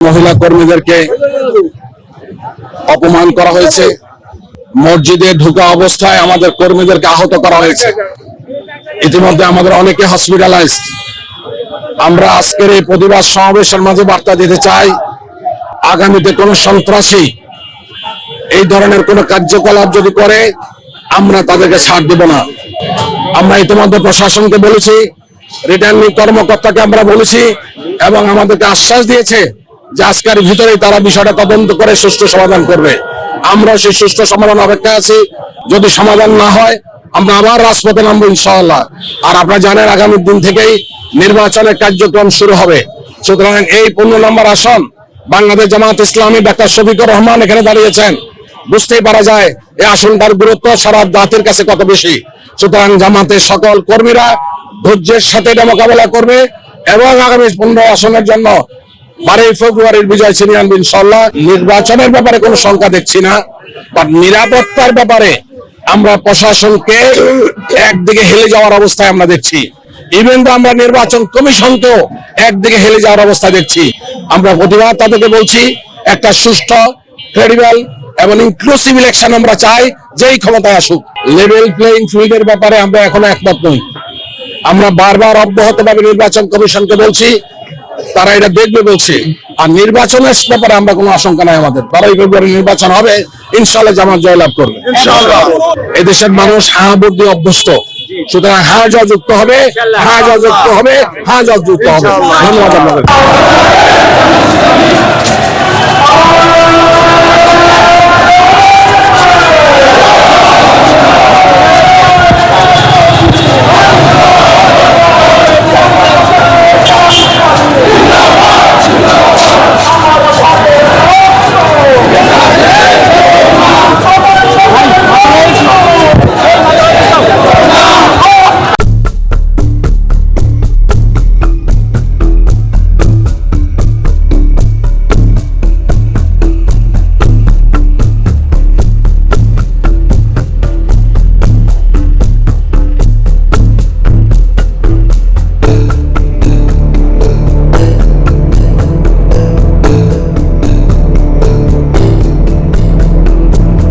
মহিলা কর্মীদেরকে অপমান করা হয়েছে। মসজিদে ঢুকা অবস্থায় আমাদের কর্মীদেরকে আহত করা হয়েছে। ইতিমধ্যে আমাদের অনেকে হসপিটালাইজ আমরা আজকের এই প্রতিবাদ সমাবেশের মাঝে বার্তা দিতে চাই, আগামীতে কোনো সন্ত্রাসী এই ধরনের কোনো কার্যকলাপ যদি করে, আমরা তাদেরকে ছাড় দেব না। আমরা ইতিমধ্যে প্রশাসনকে বলেছি রিটার্নিং কর্মকর্তাকে আমরা বলেছি এবং আমাদেরকে আশ্বাস দিয়েছে যে আজকের ভিতরেই তারা বিষয়টা তদন্ত করে সুষ্ঠু সমাধান করবে। আমরা সেই সুষ্ঠু সমাধান অপেক্ষা আছি। যদি সমাধান না হয়, আমরা আবার রাজপথে নামবো ইনশাআল্লাহ। আর আপনারা জানেন, আগামী দিন থেকেই নির্বাচনের কার্যক্রম শুরু হবে। সুতরাং এই পনেরো নম্বর আসন বাংলাদেশ জামাত ইসলামী ডাক্তার শফিকুর রহমান এখানে দাঁড়িয়েছেন। বুঝতেই পারা যায়, এই আসনটার গুরুত্ব সারা জাতির কাছে কত বেশি। সুতরাং জামাতের সকল কর্মীরা ধৈর্যের সাথে এটা মোকাবেলা করবে এবং আগামী পনেরো আসনের জন্য বারোই ফেব্রুয়ারির বিজয় ছিনিয়ে আনবে ইনশাল্লাহ নির্বাচনের ব্যাপারে কোনো শঙ্কা দেখছি না বা নিরাপত্তার ব্যাপারে আমরা প্রশাসনকে একদিকে হেলে যাওয়ার অবস্থায় আমরা দেখছি। ইভেন তো আমরা নির্বাচন কমিশনকেও একদিকে হেলে যাওয়ার অবস্থা দেখছি। আমরা প্রতিবাদ তাদেরকে বলছি, একটা সুষ্ঠু ক্রেডিবল এবং ইনক্লুসিভ ইলেকশন আমরা চাই, যেই ক্ষমতায় আসুক। লেভেল প্লেইং ফিল্ডের ব্যাপারে আমরা এখনও একমত নই। আমরা বারবার অব্যাহতভাবে নির্বাচন কমিশনকে বলছি তারা এটা দেখবে বলছে আর নির্বাচনের ব্যাপারে আমরা কোনো আশঙ্কা নাই আমাদের। বারোই ফেব্রুয়ারি নির্বাচন হবে ইনশাল্লাহ জামাত জয়লাভ করবে। এদেশের মানুষ হা বুদ্ধি অভ্যস্ত। সুতরাং হা যুক্ত হবে যা যুক্ত হবে যা যুক্ত হবে। ধন্যবাদ আপনাদের।